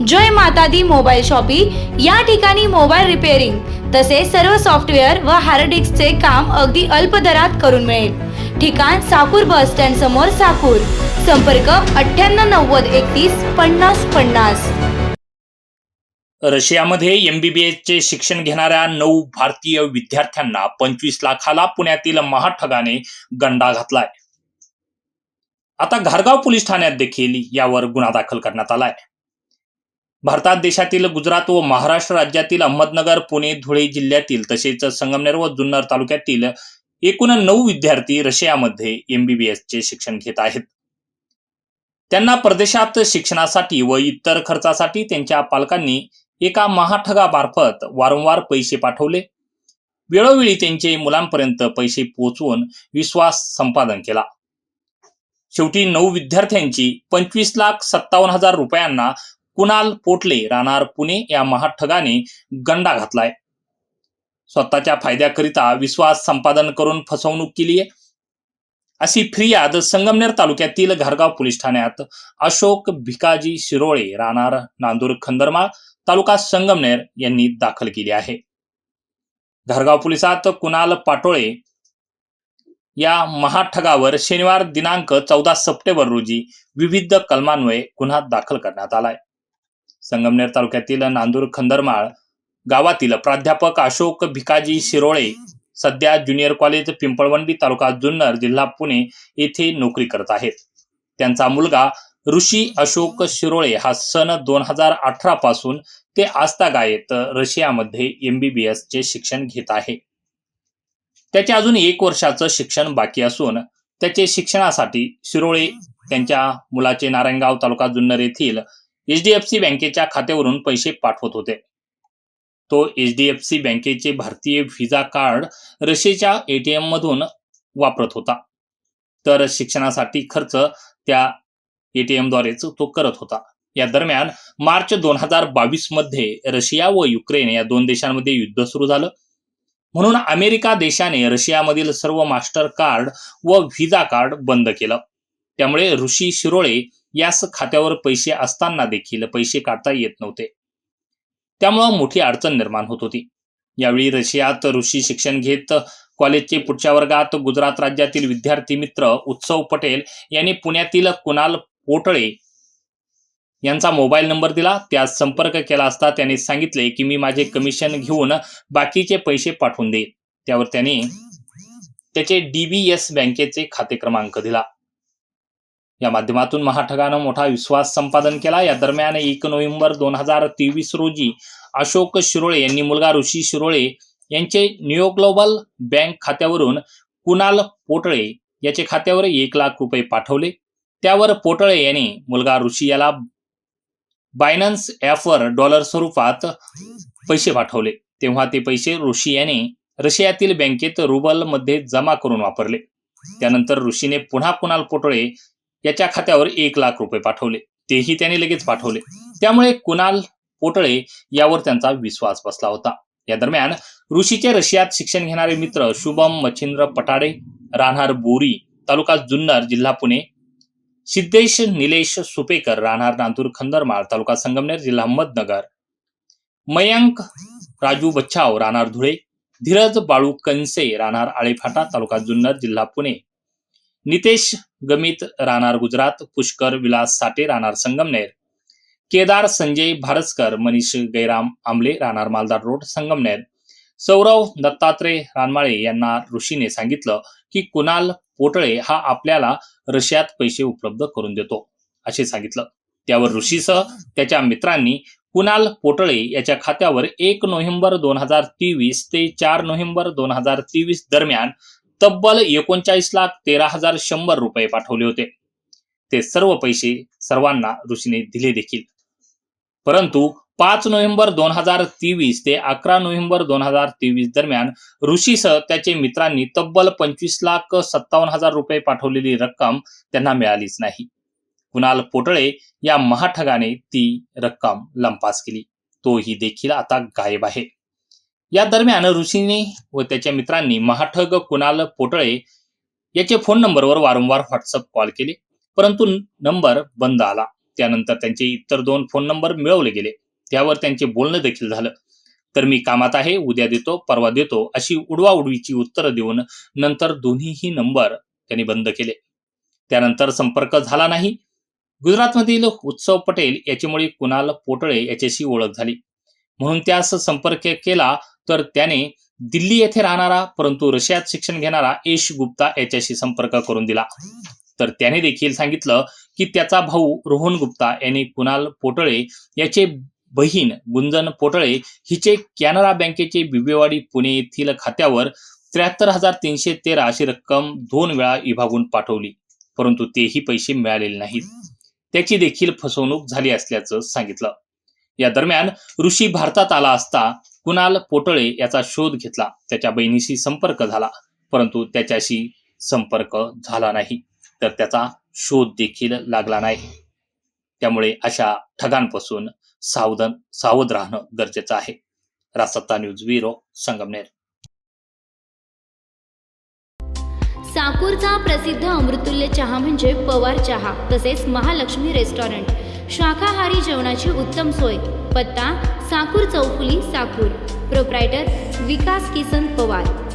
जय माता दी mobile shoppe या ठिकाणी मोबाईल रिपेअरिंग तसेच सर्व सॉफ्टवेअर व हार्ड डिस्कचे काम अगदी अल्प दरात करून मिळेल. ठिकाण साकूर बस स्टँड समोर साकूर. संपर्क अठ्ठ्याण्णव नव्वद एकतीस पन्नास पन्नास. रशियामध्ये एमबीबीएसचे शिक्षण घेणाऱ्या नऊ भारतीय विद्यार्थ्यांना पंचवीस लाखाला पुण्यातील महाठगाने गंडा घातलाय. आता घारगाव पोलीस ठाण्यात देखील यावर गुन्हा दाखल करण्यात आलाय. भारतात देशातील गुजरात व महाराष्ट्र राज्यातील अहमदनगर पुणे धुळे जिल्ह्यातील तसेच संगमनेर व जुन्नर तालुक्यातील एकूण नऊ विद्यार्थी रशियामध्ये एमबीबीएसचे शिक्षण घेत आहेत. त्यांना परदेशात शिक्षणासाठी व इतर खर्चासाठी त्यांच्या पालकांनी एका महाठगामार्फत वारंवार पैसे पाठवले. वेळोवेळी त्यांचे मुलांपर्यंत पैसे पोहोचवून विश्वास संपादन केला. शेवटी नऊ विद्यार्थ्यांची पंचवीस लाख सत्तावन्न हजार रुपयांना कुणाल पोटले राहणार पुणे या महाठगाने गंडा घातलाय. स्वतःच्या फायद्याकरिता विश्वास संपादन करून फसवणूक केली आहे. अशी फिर्याद संगमनेर तालुक्यातील घरगाव पोलीस ठाण्यात अशोक भिकाजी शिरोळे राहणार नांदूर खंदरमाळ तालुका संगमनेर यांनी दाखल केली आहे. घरगाव पोलिसात कुणाल पाटोळे या महाठगावर शनिवार दिनांक चौदा सप्टेंबर रोजी विविध कलमान्वये गुन्हा दाखल करण्यात आलाय. संगमनेर तालुक्यातील नांदूर खंदरमाळ गावातील प्राध्यापक अशोक भिकाजी शिरोळे सध्या ज्युनियर कॉलेज पिंपळवंडी तालुका जुन्नर जिल्हा पुणे येथे नोकरी करत आहेत. त्यांचा मुलगा ऋषी अशोक शिरोळे हा सन दोन हजार अठरा पासून ते आजतागायत रशियामध्ये एमबीबीएस चे शिक्षण घेत आहे. त्याचे अजून एक वर्षाचं शिक्षण बाकी असून त्याचे शिक्षणासाठी शिरोळे त्यांच्या मुलाचे नारायणगाव तालुका जुन्नर येथील एच डी एफ सी बँकेच्या खात्यावरून पैसे पाठवत होते. तो एच डी एफ सी बँकेचे भारतीय व्हिसा कार्ड रशियाच्या एटीएम मधून वापरत होता. तर शिक्षणासाठी खर्च त्या एटीएम द्वारेच तो करत होता. या दरम्यान मार्च दोन हजार बावीसमध्ये रशिया व युक्रेन या दोन देशांमध्ये युद्ध सुरू झालं. म्हणून अमेरिका देशाने रशियामधील सर्व मास्टर कार्ड व व्हिजा कार्ड बंद केलं. त्यामुळे ऋषी शिरोळे यास खात्यावर पैसे असताना देखील पैसे काढता येत नव्हते. त्यामुळं मोठी अडचण निर्माण होत होती. यावेळी रशियात ऋषी शिक्षण घेत कॉलेजचे पुढच्या वर्गात गुजरात राज्यातील विद्यार्थी मित्र उत्सव पटेल यांनी पुण्यातील कुणाल पोटळे यांचा मोबाईल नंबर दिला. त्यास संपर्क केला असता त्यांनी सांगितले की मी माझे कमिशन घेऊन बाकीचे पैसे पाठवून देईल त्यावर त्यांनी त्याचे डीबीएस बँकेचे खाते क्रमांक दिला. या माध्यमातून महाठगानं मोठा विश्वास संपादन केला. या दरम्यान एक नोव्हेंबर दोन हजार तेवीस रोजी अशोक शिरोळे यांनी मुलगा ऋषी शिरोळे यांचे न्यू ग्लोबल बँक खात्यावरून कुणाल पोटळे याचे खात्यावर एक लाख रुपये पाठवले. त्यावर पोटळे यांनी मुलगा ऋषी याला बायनन्स ॲपवर डॉलर स्वरूपात पैसे पाठवले. तेव्हा ते पैसे ऋषी याने रशियातील बँकेत रुबलमध्ये जमा करून वापरले. त्यानंतर ऋषीने पुन्हा कुणाल पोटळे याच्या खात्यावर एक लाख रुपये पाठवले. तेही त्याने लगेच पाठवले. त्यामुळे कुणाल पोटळे यावर त्यांचा विश्वास बसला होता. या दरम्यान ऋषीचे रशियात शिक्षण घेणारे मित्र शुभम मच्छिंद्र पटाडे राहणार बोरी तालुका जुन्नर जिल्हा पुणे सिद्धेश निलेश सुपेकर राहणार नांदूर खंदरमाळ तालुका संगमनेर जिल्हा अहमदनगर मयंक राजू बच्छाव राहणार धुळे धीरज बाळू कंसे राहणार आळेफाटा तालुका जुन्नर जिल्हा पुणे नितेश गमित राहणार गुजरात पुष्कर विलास साठे राहणार संगमनेर. केदार संजय भारसकर मनीष गैराम आमले राहणार मालदार रोड संगमनेर. सौरव दत्तात्रय रानमाळे यांना ऋषीने सांगितलं की कुणाल पोटळे हा आपल्याला रशियात पैसे उपलब्ध करून देतो असे सांगितलं. त्यावर ऋषीसह त्याच्या मित्रांनी कुणाल पोटळे याच्या खात्यावर एक नोव्हेंबर दोन हजार तेवीस ते चार नोव्हेंबर दोन हजार तेवीस दरम्यान तब्बल एकोणचाळीस लाख तेरा हजार शंभर रुपये पाठवले होते. ते सर्व पैसे सर्वांना ऋषीने दिले देखील. परंतु पाच नोव्हेंबर दोन हजार तेवीस ते अकरा नोव्हेंबर दोन हजार तेवीस दरम्यान ऋषीसह त्याचे मित्रांनी तब्बल पंचवीस लाख सत्तावन्न हजार रुपये पाठवलेली रक्कम त्यांना मिळालीच नाही. कुणाल पोटळे या महाठगाने ती रक्कम लंपास केली. तोही देखील आता गायब आहे. या दरम्यान ऋषीने व त्याच्या मित्रांनी महाठग कुणाल पोटळे याचे फोन नंबरवर वारंवार व्हॉट्सअप कॉल केले. परंतु नंबर बंद आला. त्यानंतर त्यांचे इतर दोन फोन नंबर मिळवले गेले. त्यावर त्यांचे बोलणं देखील झालं. तर मी कामात आहे उद्या देतो परवा देतो अशी उडवाउडवीची उत्तरं देऊन नंतर दोन्हीही नंबर त्यांनी बंद केले. त्यानंतर संपर्क झाला नाही. गुजरातमधील उत्सव पटेल याच्यामुळे कुणाल पोटळे याच्याशी ओळख झाली. म्हणून त्यास संपर्क केला तर त्याने दिल्ली येथे राहणारा परंतु रशियात शिक्षण घेणारा यश गुप्ता याच्याशी संपर्क करून दिला. तर त्याने देखील सांगितलं की त्याचा भाऊ रोहन गुप्ता यांनी कुणाल पोटळे याचे बहीण गुंजन पोटळे हिचे कॅनरा बँकेचे बिबेवाडी पुणे येथील खात्यावर त्र्याहत्तर हजार तीनशे तेरा अशी रक्कम दोन वेळा विभागून पाठवली. परंतु तेही पैसे मिळालेले नाहीत. त्याची देखील फसवणूक झाली असल्याचं सांगितलं. या दरम्यान ऋषी भारतात आला असता कुणाल पोटळे याचा शोध घेतला. त्याच्या बहिणीशी संपर्क झाला. परंतु त्याच्याशी संपर्क झाला नाही. तर त्याचा शोध देखील लागला नाही. त्यामुळे अशा ठगांपासून सावधान सावध राहणं गरजेचं आहे. रासत्ता न्यूज ब्युरो संगमनेर. साकूरचा प्रसिद्ध अमृतुल्य चहा म्हणजे पवार चहा तसेच महालक्ष्मी रेस्टॉरंट. शाकाहारी जेवणाची उत्तम सोय. पत्ता साकूर चौफुली साकूर. प्रोप्रायटर विकास किसन पवार.